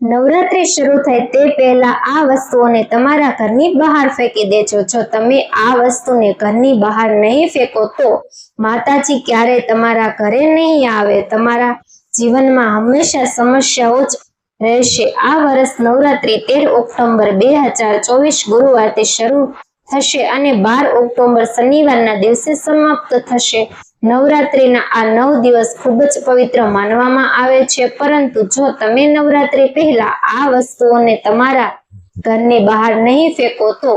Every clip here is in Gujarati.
નવરાત્રી શરૂ થાય તે પહેલા આ વસ્તુઓને તમારા ઘરની બહાર ફેંકી દેજો. જો તમે આ વસ્તુને ઘરની બહાર નહીં ફેંકો તો માતાજી ક્યારે તમારા ઘરે નહીં આવે. તમારા જીવનમાં હંમેશા સમસ્યાઓ જ રહેશે. આ વર્ષ નવરાત્રી તેર ઓક્ટોબર બે હજાર ચોવીસ ગુરુવારથી શરૂ થશે અને બાર ઓક્ટોબર શનિવારના દિવસે સમાપ્ત થશે. નવરાત્રીના આ નવ દિવસ ખૂબ જ પવિત્ર માનવામાં આવે છે, પરંતુ જો તમે નવરાત્રિ પહેલા આ વસ્તુઓને તમારા ઘરની બહાર નહીં ફેંકો તો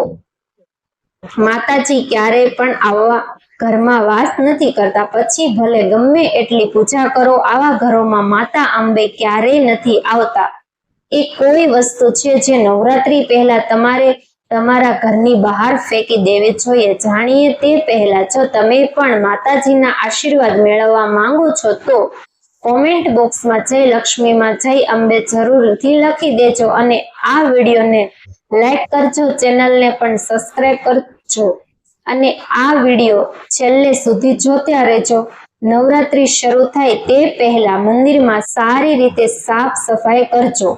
માતાજી ક્યારેય પણ આવા ઘરમાં વાસ નથી કરતા. પછી ભલે ગમે એટલી પૂજા કરો, આવા ઘરોમાં માતા અંબે ક્યારેય નથી આવતા. એ કોઈ વસ્તુ છે જે નવરાત્રિ પહેલા તમારે તમારા ઘરની બહાર ફેંકી દેવી જોઈએ. જાણીએ તે પહેલા, જો તમે પણ માતાજીના આશીર્વાદ મેળવવા માંગો છો, તો કોમેન્ટ બોક્સમાં જય લક્ષ્મીમાં જય અંબે જરૂરથી લખી દેજો અને આ વિડીયોને લાઈક કરજો, ચેનલને પણ સબસ્ક્રાઈબ કરજો. અને આ વીડિયો છેલ્લે સુધી જોતા રહેજો. નવરાત્રી શરૂ થાય તે પહેલા મંદિરમાં સારી રીતે સાફ સફાઈ કરજો.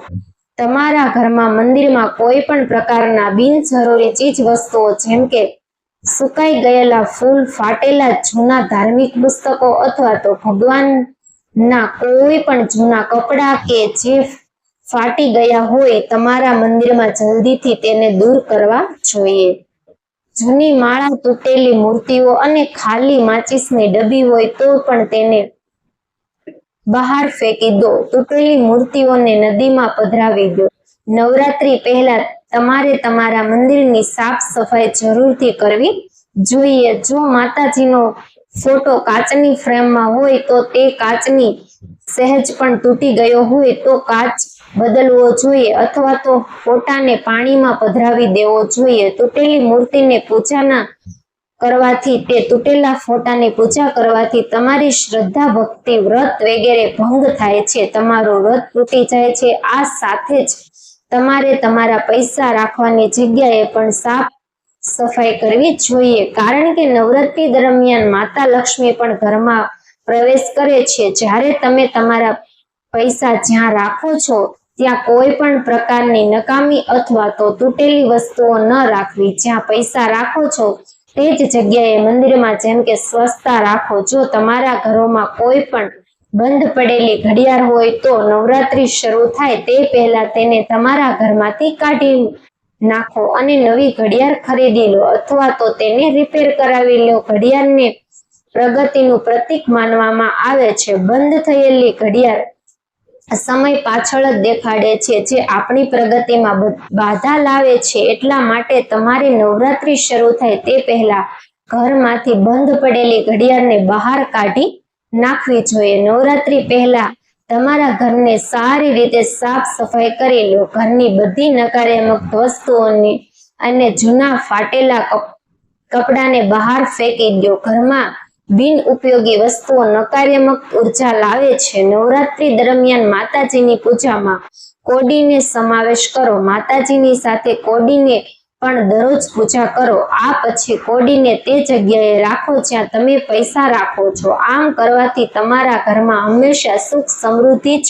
તમારા ઘરમાં મંદિરમાં કોઈ પણ પ્રકારના બિનજરૂરી ચીજ વસ્તુઓ જેમ કે સુકાઈ ગયેલા ફૂલ, ફાટેલા જૂના ધાર્મિક પુસ્તકો અથવા તો ભગવાનના કોઈ પણ જૂના કપડાં કે જે ફાટી ગયા હોય, તમારા મંદિરમાં જલ્દીથી તેને દૂર કરવા જોઈએ. જૂની માળા તૂટેલી મૂર્તિઓ અને ખાલી માચિસની ડબ્બી હોય તો પણ તેને બહાર ફેંકી દો. તૂટેલી મૂર્તિઓને નદીમાં પધરાવી દો. નવરાત્રી પહેલા તમારે તમારા મંદિરની સાફ સફાઈ જરૂરથી કરવી જોઈએ. જો માતાજીનો ફોટો કાચની ફ્રેમમાં હોય તો તે કાચની સહેજ પણ તૂટી ગયો હોય તો કાચ બદલવો જોઈએ અથવા તો ફોટાને પાણીમાં પધરાવી દેવો જોઈએ. તૂટેલી મૂર્તિને પૂજાના કરવાથી તે તૂટેલા ફોટાની પૂજા કરવાથી તમારી શ્રદ્ધા, ભક્તિ, વ્રત વગેરે ભંગ થાય છે. તમારો વ્રત તૂટી જાય છે. આ સાથે જ તમારે તમારા પૈસા રાખવાની જગ્યાએ પણ સાફ સફાઈ કરવી જોઈએ. કારણ કે નવરાત્રી દરમિયાન માતા લક્ષ્મી પણ ઘરમાં પ્રવેશ કરે છે. જ્યારે તમે તમારા પૈસા જ્યાં રાખો છો, ત્યાં કોઈ પણ પ્રકારની નકામી અથવા તો તૂટેલી વસ્તુઓ ન રાખવી. જ્યાં પૈસા રાખો છો તે જ જગ્યાએ મંદિરમાં જેમ કે સ્વચ્છતા રાખો, જો તમારા ઘરોમાં કોઈ પણ બંધ પડેલી ઘડિયાળ હોય તો નવરાત્રી શરૂ થાય તે પહેલા તેને તમારા ઘરમાંથી કાઢી નાખો અને નવી ઘડિયાળ ખરીદી લો અથવા તો તેને રિપેર કરાવી લો. ઘડિયાળને પ્રગતિનું પ્રતીક માનવામાં આવે છે. બંધ થયેલી ઘડિયાળ સમય પાછળ જ દેખાડે છે જે આપણી પ્રગતિમાં બાધા લાવે છે એટલા માટે તમારે નવરાત્રી શરૂ થાય તે પહેલા ઘરમાંથી બંધ પડેલી ઘડિયાળને બહાર કાઢી નાખવી જોઈએ. નવરાત્રી પહેલા તમારા ઘરને સારી રીતે સાફ સફાઈ કરી લો. ઘરની બધી નકારાત્મક વસ્તુઓની અને જૂના ફાટેલા કપડાને બહાર ફેંકી દો. ઘરમાં બિન ઉપયોગી વસ્તુઓ નકારાત્મક ઊર્જા લાવે છે. નવરાત્રી દરમિયાન માતાજીની પૂજામાં કોડીને સમાવેશ કરો. માતાજીની સાથે કોડીને પણ દરરોજ પૂજા કરો. આ પછી કોડીને તે જગ્યાએ રાખો જ્યાં તમે પૈસા રાખો છો. આમ કરવાથી તમારા ઘરમાં હંમેશા સુખ સમૃદ્ધિ જ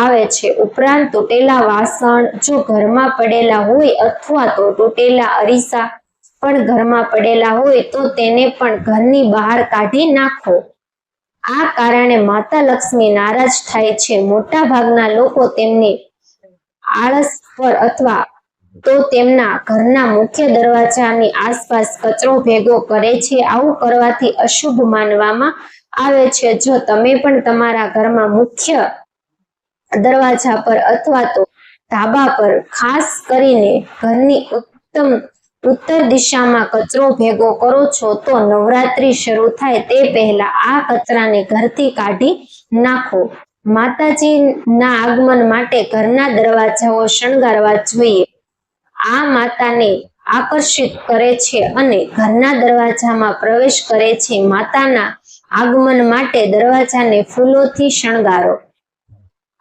આવે છે. ઉપરાંત તૂટેલા વાસણ જો ઘરમાં પડેલા હોય અથવા તો તૂટેલા અરીસા પણ ઘરમાં પડેલા હોય તો તેને પણ ઘરની બહાર કાઢી નાખો. આ કારણે માતા લક્ષ્મી નારાજ થાય છે. મોટા ભાગના લોકો તેમની આળસ પર અથવા તો તેમના ઘરના મુખ્ય દરવાજાની આસપાસ કચરો ભેગો કરે છે. આવું કરવાથી અશુભ માનવામાં આવે છે. જો તમે પણ તમારા ઘરમાં મુખ્ય દરવાજા પર અથવા તો ધાબા પર ખાસ કરીને ઘરની ઉત્તમ ઉત્તર દિશામાં કચરો ભેગો કરો છો તો નવરાત્રી શરૂ થાય તે પહેલા આ કચરાને ઘરથી કાઢી નાખો. માતાજીના આગમન માટે ઘરના દરવાજાઓ શણગારવા જોઈએ. આ માતાને આકર્ષિત કરે છે અને ઘરના દરવાજામાં પ્રવેશ કરે છે. માતાના આગમન માટે દરવાજાને ફૂલોથી શણગારો.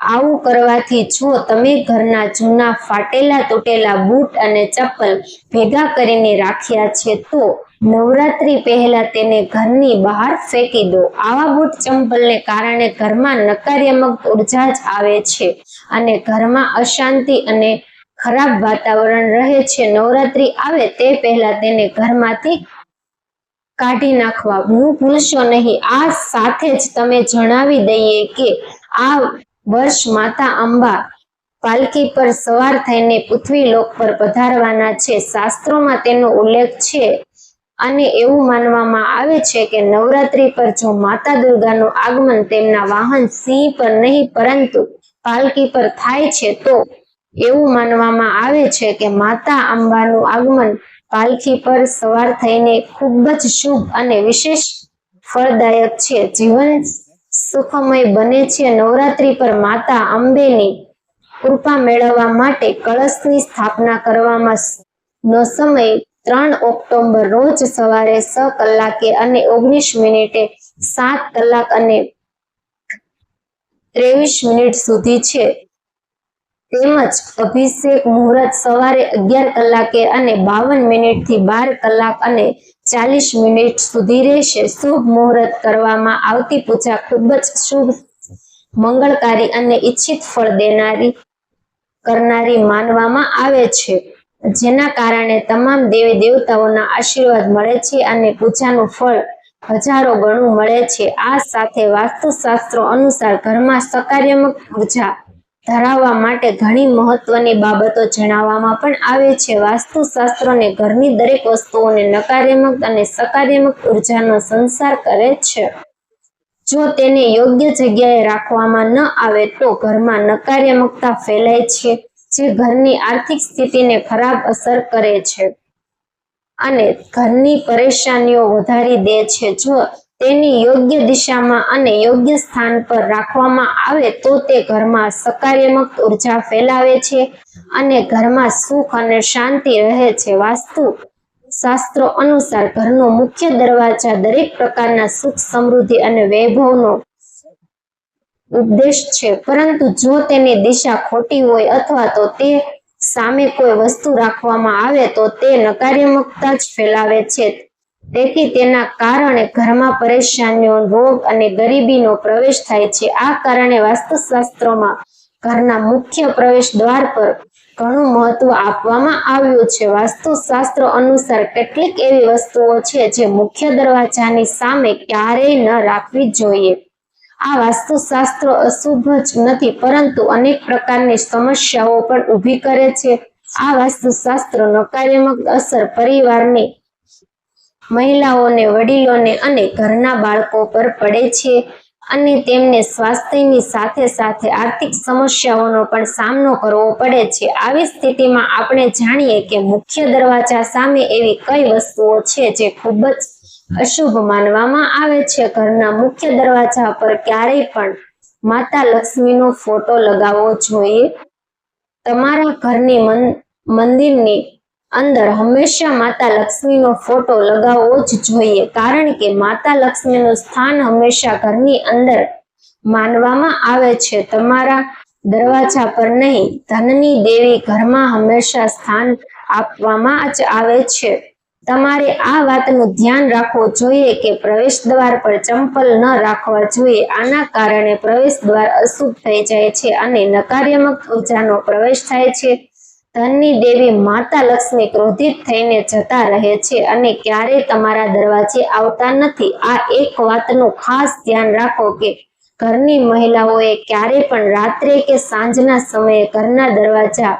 આવું કરવાથી જો તમે ઘરના જૂના ફાટેલા તૂટેલા બૂટ અને ચપ્પલ ભેગા કરીને રાખ્યા છે તો નવરાત્રી પહેલા તેને ઘરની બહાર ફેંકી દો. આવા બૂટ ચંપલને કારણે ઘરમાં નકારાત્મક ઊર્જા જ આવે છે અને ઘરમાં અશાંતિ અને ખરાબ વાતાવરણ રહે છે. નવરાત્રી આવે તે પહેલા તેને ઘરમાંથી કાઢી નાખવા. હું ભૂલશો નહીં. આ સાથે જ તમે જણાવી દઈએ કે આ વર્ષ માતા અંબા પાલકી પર સવાર થઈને પૃથ્વી લોક પર પધારવાના છે. શાસ્ત્રોમાં તેનો ઉલ્લેખ છે અને એવું માનવામાં આવે છે કે નવરાત્રી પર જો માતા દુર્ગાનું આગમન તેમના વાહન સિંહ પર નહીં, પરંતુ પાલકી પર થાય છે, તો એવું માનવામાં આવે છે કે માતા અંબાનું આગમન પાલખી પર સવાર થઈને ખૂબ જ શુભ અને વિશેષ ફળદાયક છે. જીવન સુખમય બને છે. નવરાત્રી પર માતા અંબેની કૃપા મેળવવા માટે કળશની સ્થાપના કરવામાં નો સમય ત્રણ ઓક્ટોબર રોજ સવારે છ કલાકે અને ઓગણીસ મિનિટે સાત કલાક અને ત્રેવીસ મિનિટ સુધી છે. તેમજ અભિષેક મુહૂર્ત સવારે અગિયાર કલાકે અને બાવન મિનિટથી બાર કલાક અને ચાલીસ મિનિટ સુધી રહેશે. શુભ મુહૂર્ત કરવામાં આવતી પૂજા ખૂબ જ શુભ, મંગળકારી અને ઈચ્છિત ફળ દેનારી, કરનારી માનવામાં આવે છે. જેના કારણે તમામ દેવી દેવતાઓના આશીર્વાદ મળે છે અને પૂજાનું ફળ હજારો ગણું મળે છે. આ સાથે વાસ્તુશાસ્ત્રો અનુસાર ઘરમાં સકારાત્મક ઊર્જા ધરાવવા માટે ઘણી મહત્વની બાબતો જણાવવામાં પણ આવે છે. વાસ્તુશાસ્ત્રોને ઘરની દરેક વસ્તુઓને નકારાત્મક અને સકારાત્મક ઉર્જાનો સંસાર કરે છે. જો તેને યોગ્ય જગ્યાએ રાખવામાં ન આવે તો ઘરમાં નકારાત્મકતા ફેલાય છે, જે ઘરની આર્થિક સ્થિતિને ખરાબ અસર કરે છે અને ઘરની પરેશાનીઓ વધારી દે છે. જો તેની યોગ્ય દિશામાં અને યોગ્ય સ્થાન પર રાખવામાં આવે તો તે ઘરમાં સકારાત્મક ઊર્જા ફેલાવે છે અને ઘરમાં સુખ અને શાંતિ રહે છે. વાસ્તુ શાસ્ત્રો અનુસાર ઘરનો મુખ્ય દરવાજા દરેક પ્રકારના સુખ, સમૃદ્ધિ અને વૈભવનો ઉપદેશ છે. પરંતુ જો તેની દિશા ખોટી હોય અથવા તો તે સામે કોઈ વસ્તુ રાખવામાં આવે તો તે નકારાત્મકતા જ ફેલાવે છે. તેથી તેના કારણે ઘરમાં પરેશાનીઓ, રોગ અને ગરીબીનો પ્રવેશ થાય છે. આ કારણે વાસ્તુશાસ્ત્રોમાં ઘરના મુખ્ય પ્રવેશ દ્વાર પર ઘણું મહત્વ આપવામાં આવ્યું છે. વાસ્તુશાસ્ત્ર અનુસાર કેટલીક એવી વસ્તુઓ છે જે મુખ્ય દરવાજાની સામે ક્યારેય ન રાખવી જોઈએ. આ વાસ્તુશાસ્ત્ર અશુભ જ નથી, પરંતુ અનેક પ્રકારની સમસ્યાઓ પણ ઊભી કરે છે. આ વાસ્તુશાસ્ત્ર નકારાત્મક અસર પરિવારની મહિલાઓને, વડીલોને અને ઘરના બાળકો પર પડે છે અને તેમને સ્વાસ્થ્યની સાથે સાથે આર્થિક સમસ્યાઓનો પણ સામનો કરવો પડે છે. આવી સ્થિતિમાં આપણે જાણીએ કે મુખ્ય દરવાજા સામે એવી કઈ વસ્તુઓ છે જે ખૂબ જ અશુભ માનવામાં આવે છે. ઘરના મુખ્ય દરવાજા પર ક્યારેય પણ માતા લક્ષ્મીનો ફોટો લગાવવો જોઈએ. તમારા ઘરની મંદિરની અંદર હંમેશા માતા લક્ષ્મીનો ફોટો લગાવવો જ જોઈએ. કારણ કે માતા લક્ષ્મીનું સ્થાન હંમેશા ઘરની અંદર માનવામાં આવે છે. તમારા દરવાજા પર નહીં, ધનની દેવી ઘરમાં હંમેશા સ્થાન આપવામાં જ આવે છે. તમારે આ વાતનું ધ્યાન રાખવું જોઈએ કે પ્રવેશ દ્વાર પર ચંપલ ન રાખવા જોઈએ. આના કારણે પ્રવેશ દ્વાર અશુભ થઈ જાય છે અને નકારાત્મક ઉર્જાનો પ્રવેશ થાય છે. ધનની દેવી માતા લક્ષ્મી ક્રોધિત થઈને જતા રહે છે અને ક્યારેય તમારા દરવાજે આવતા નથી. આ એક વાતનું ખાસ ધ્યાન રાખો કે ઘરની મહિલાઓએ ક્યારે પણ રાત્રે કે સાંજના સમયે ઘરના દરવાજા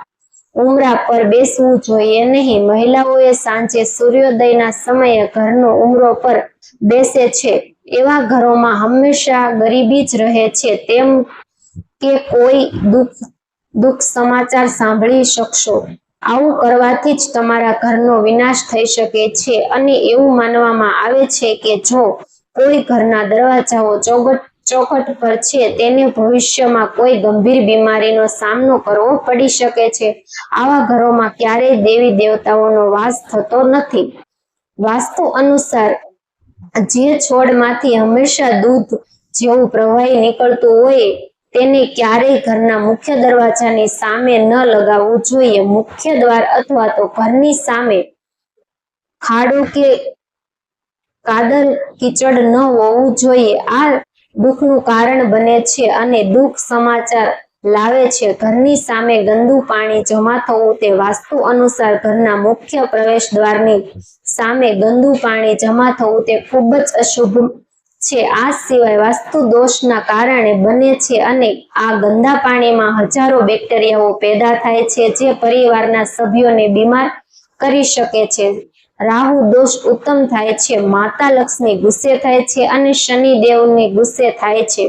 ઉમરા પર બેસવું જોઈએ નહીં. મહિલાઓએ સાંજે સૂર્યોદયના સમયે ઘરનો ઉમરો પર બેસે છે. એવા ઘરોમાં હંમેશા ગરીબી જ રહે છે. તેમ કે કોઈ દુઃખ દુઃખ સમાચાર સાંભળી શકશો. આવું કરવાથી જ તમારા ઘરનો વિનાશ થઈ શકે છે અને એવું માનવામાં આવે છે કે જો કોઈ ઘરના દરવાજાઓ ચોગટ, ચોખટ પર છે, તેને ભવિષ્યમાં કોઈ ગંભીર બીમારીનો સામનો કરવો પડી શકે છે. આવા ઘરોમાં ક્યારેય દેવી દેવતાઓનો વાસ થતો નથી. વાસ્તુ અનુસાર, જે છોડમાંથી હંમેશા દૂધ જેવું પ્રવાહી નીકળતું હોય તેને ક્યારેય ઘરના મુખ્ય દરવાજાની સામે ન લગાવવું જોઈએ. મુખ્ય દ્વાર અથવા તો ઘરની સામે ખાડો કે કાદર કીચડ ન હોવું જોઈએ. આ દુઃખનું કારણ બને છે અને દુઃખ સમાચાર લાવે છે. ઘરની સામે ગંદુ પાણી જમા થવું તે વાસ્તુ અનુસાર ઘરના મુખ્ય પ્રવેશ દ્વારની સામે ગંદુ પાણી જમા થવું તે ખૂબ જ અશુભ છે. આ સિવાય વાસ્તુ દોષના કારણે બને છે અને આ ગંદા પાણીમાં હજારો બેક્ટેરિયાઓ પેદા થાય છે જે પરિવારના સભ્યોને બીમાર કરી શકે છે. રાહુ દોષ ઉત્તમ થાય છે. માતા લક્ષ્મી ગુસ્સે થાય છે અને શનિ દેવને ગુસ્સે થાય છે.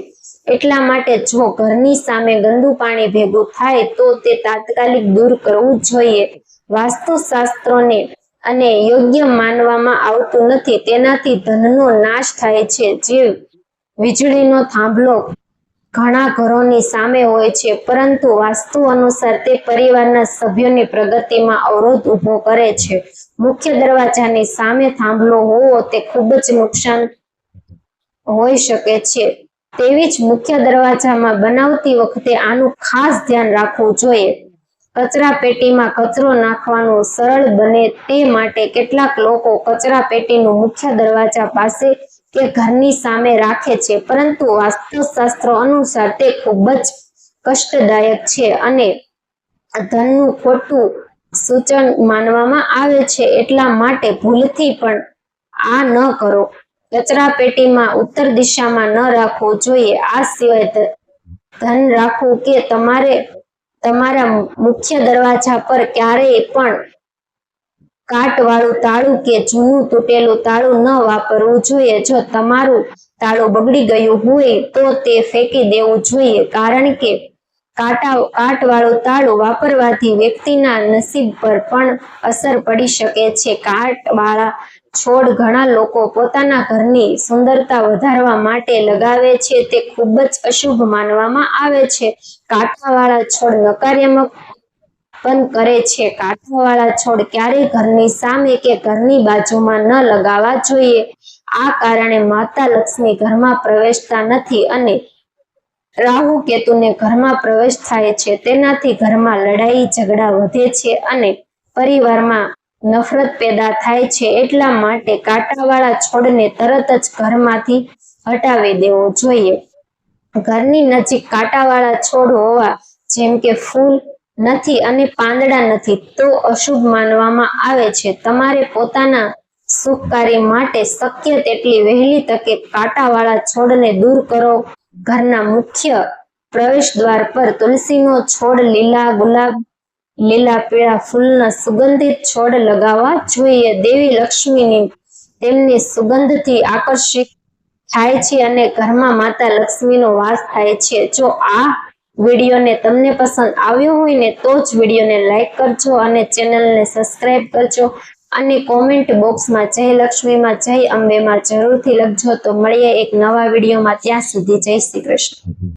એટલા માટે જો ઘરની સામે ગંદુ પાણી ભેગું થાય તો તે તાત્કાલિક દૂર કરવું જોઈએ. વાસ્તુશાસ્ત્રોને અને યોગ્ય માનવામાં આવતું નથી. તેનાથી ધનનો નાશ થાય છે. જે વીજળીનો થાંભલો ઘણા ઘરોની સામે હોય છે, પરંતુ વાસ્તુ અનુસાર તે પરિવારના સભ્યોની પ્રગતિમાં અવરોધ ઊભો કરે છે. મુખ્ય દરવાજાની સામે થાંભલો હોવો તે ખૂબ જ નુકસાન હોઈ શકે છે. તેવી જ મુખ્ય દરવાજામાં બનાવતી વખતે આનું ખાસ ધ્યાન રાખવું જોઈએ. કચરા પેટીમાં કચરો નાખવાનું સરળ બને તે માટે કેટલાક લોકો કચરા પેટીનું મુખ્ય દરવાજા પાસે કે ઘરની સામે રાખે છે. પરંતુ વાસ્તુશાસ્ત્ર અનુસાર તે ખૂબ જ કષ્ટદાયક છે અને ધનનું ખોટું સૂચન માનવામાં આવે છે એટલા માટે ભૂલથી પણ આ ન કરો. કચરા પેટીમાં ઉત્તર દિશામાં ન રાખવું જોઈએ. આ સિવાય ધન રાખવું કે તમારે તમારા મુખ્ય દરવાજા પર ક્યારેય પણ કાટવાળું તાળું કે જૂનું તૂટેલું તાળું ન વાપરવું જોઈએ. જો તમારું તાળું બગડી ગયું હોય તો તે ફેંકી દેવું જોઈએ. કારણ કે કાંટા, કાટવાળું તાળું વાપરવાથી વ્યક્તિના નસીબ પર પણ અસર પડી શકે છે. કાટવાળા છોડ ઘણા લોકો પોતાના ઘરની સુંદરતા વધારવા માટે લગાવે છે. તે ખૂબ જ અશુભ માનવામાં આવે છે. કાંટાવાળા છોડ નકારાત્મક પણ કરે છે. કાંટાવાળા છોડ ક્યારેય ઘરની સામે કે ઘરની બાજુમાં ન લગાવવા જોઈએ. આ કારણે માતા લક્ષ્મી ઘરમાં પ્રવેશતા નથી અને રાહુ કેતુને ઘરમાં પ્રવેશ થાય છે. તેનાથી ઘરમાં લડાઈ, ઝઘડા વધે છે અને પરિવારમાં નફરત પેદા થાય છે એટલા માટે કાંટાવાળા છોડને તરત જ ઘરમાંથી હટાવી દેવો જોઈએ. ઘરની નજીક કાંટાવાળા છોડ હોવા જેમ કે ફૂલ નથી અને પાંદડા નથી તો અશુભ માનવામાં આવે છે. તમારે પોતાના સુખકારી માટે શક્ય તેટલી વહેલી તકે કાંટાવાળા છોડને દૂર કરો. ઘરના મુખ્ય પ્રવેશ દ્વાર પર તુલસીનો છોડ લીલા ગુલાબ લીલા પીળા ફૂલના સુગંધિત છોડ લગાવવા જોઈએ. દેવી લક્ષ્મીની તેમની સુગંધથી આકર્ષિત થાય છે અને ઘરમાં માતા લક્ષ્મીનો વાસ થાય છે. જો આ વિડીયોને તમને પસંદ આવ્યો હોય ને તો જ વિડીયોને લાઈક કરજો અને ચેનલને સબસ્ક્રાઈબ કરજો અને કોમેન્ટ બોક્સમાં જય લક્ષ્મીમાં જય અંબેમાં જરૂરથી લખજો. તો મળીએ એક નવા વિડીયોમાં. ત્યાં સુધી જય શ્રી કૃષ્ણ.